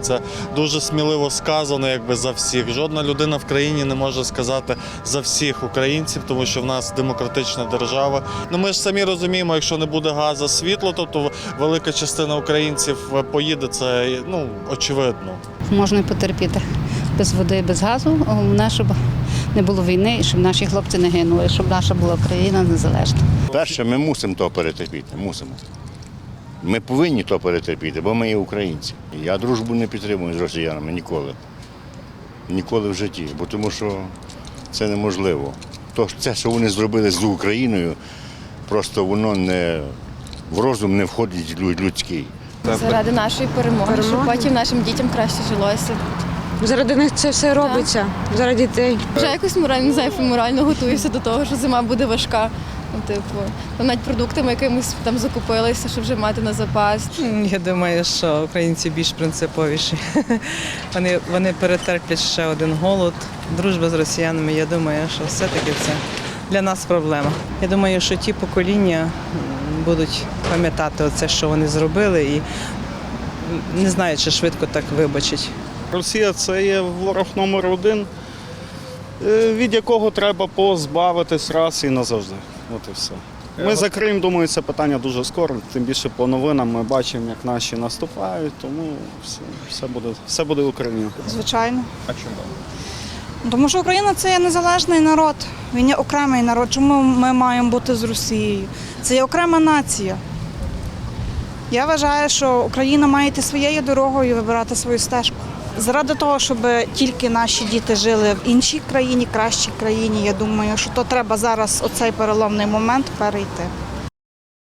Це дуже сміливо сказано, якби за всіх. Жодна людина в країні не може сказати за всіх українців, тому що в нас демократична держава. Ну ми ж самі розуміємо, якщо не буде газу, світло, то, то велика частина українців поїде. Це ну очевидно. Можна потерпіти без води, без газу. Головне, щоб не було війни і щоб наші хлопці не гинули, щоб наша була країна незалежна. Перше, ми мусимо то перетерпіти. Мусимо. Ми повинні то перетерпіти, бо ми є українці. Я дружбу не підтримую з росіянами ніколи. Ніколи в житті, бо тому що це неможливо. То, це, що вони зробили з Україною, просто воно не в розум не входить людський. Заради нашої перемоги, щоб потім нашим дітям краще жилося. Заради них це все робиться, заради дітей. Вже якось морально, не знаю, морально готуюся до того, що зима буде важка. Ну, типу, ну, навіть продуктами якимись там закупилися, щоб вже мати на запас. Я думаю, що українці більш принциповіші. Вони, вони перетерплять ще один голод. Дружба з росіянами, я думаю, що все-таки це для нас проблема. Я думаю, що ті покоління будуть пам'ятати оце, що вони зробили, і не знаю, чи швидко так вибачать. Росія це є ворог номер один, від якого треба позбавитись раз і назавжди. От і все. Ми закриємо, думаю, це питання дуже скоро. Тим більше по новинам ми бачимо, як наші наступають, тому все, все буде все буде Україна. Звичайно. А чому? Тому що Україна це є незалежний народ. Він є окремий народ. Чому ми маємо бути з Росією? Це є окрема нація. Я вважаю, що Україна має йти своєю дорогою і вибирати свою стежку. Заради того, щоб тільки наші діти жили в іншій країні, кращій країні, я думаю, що то треба зараз оцей переломний момент перейти.